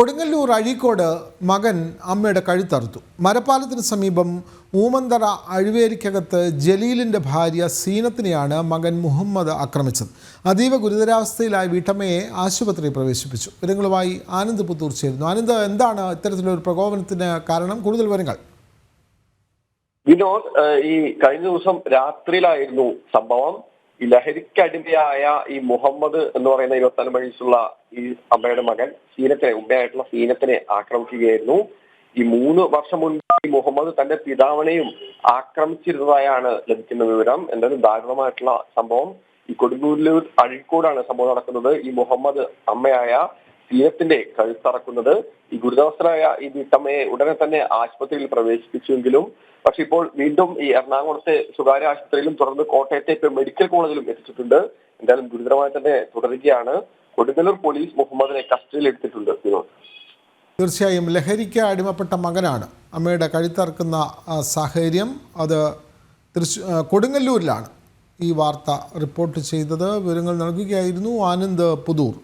കൊടുങ്ങല്ലൂർ അഴീക്കോട് മകൻ അമ്മയുടെ കഴുത്തറുത്തു. മരപ്പാലത്തിന് സമീപം ഊമന്തറ അഴുവേരിക്കകത്ത് ജലീലിന്റെ ഭാര്യ സീനത്തിനെയാണ് മകൻ മുഹമ്മദ് ആക്രമിച്ചത്. അതീവ ഗുരുതരാവസ്ഥയിലായ വീട്ടമ്മയെ ആശുപത്രിയിൽ പ്രവേശിപ്പിച്ചു. വിവരങ്ങളുമായി ആനന്ദ് പുത്തൂർ ചേരുന്നു. ആനന്ദ് എന്താണ് ഇത്തരത്തിലൊരു പ്രകോപനത്തിന് കാരണം? കൂടുതൽ വിവരങ്ങൾ. വിനോദ് ഈ കഴിഞ്ഞ ദിവസം രാത്രിയിലായിരുന്നു സംഭവം. ഈ ലഹരിക്കടിമയായ ഈ മുഹമ്മദ് എന്ന് പറയുന്ന ഇരുപത്തിനാല് വയസ്സുള്ള ഈ അമ്മയുടെ മകൻ സീനത്തിനെ ഉമ്മയായിട്ടുള്ള സീനത്തിനെ ആക്രമിക്കുകയായിരുന്നു. ഈ മൂന്ന് വർഷം മുൻപ് ഈ മുഹമ്മദ് തന്റെ പിതാവിനെയും ആക്രമിച്ചിരുന്നതായാണ് ലഭിക്കുന്ന വിവരം. എന്തായാലും ദാരുണമായിട്ടുള്ള സംഭവം. ഈ കൊടുങ്ങല്ലൂർ അഴീക്കോടാണ് സംഭവം നടക്കുന്നത്. ഈ മുഹമ്മദ് അമ്മയായ സീനത്തിന്റെ കഴുത്തറക്കുന്നത് ഈ ഗുരുതരാവസ്ഥരായ ഈ വീട്ടമ്മയെ ഉടനെ തന്നെ ആശുപത്രിയിൽ പ്രവേശിപ്പിച്ചുവെങ്കിലും പക്ഷെ ഇപ്പോൾ വീണ്ടും ഈ എറണാകുളത്തെ സ്വകാര്യ ആശുപത്രിയിലും തുടർന്ന് കോട്ടയത്തെ മെഡിക്കൽ കോളേജിലും എത്തിച്ചിട്ടുണ്ട്. എന്തായാലും ഗുരുതരമായി തന്നെ തുടരുകയാണ്. കൊടുങ്ങല്ലൂർ പോലീസ് മുഹമ്മദിനെ കസ്റ്റഡിയിൽ എടുത്തിട്ടുണ്ട് വിനോദ്. തീർച്ചയായും ലഹരിക്ക് അടിമപ്പെട്ട മകനാണ്. അമ്മയുടെ കഴുത്തറക്കുന്ന സാഹചര്യം അത് തൃശൂ കൊടുങ്ങല്ലൂരിലാണ്. ഈ വാർത്ത റിപ്പോർട്ട് ചെയ്തത് വിവരങ്ങൾ നൽകുകയായിരുന്നു ആനന്ദ് പുതൂർ.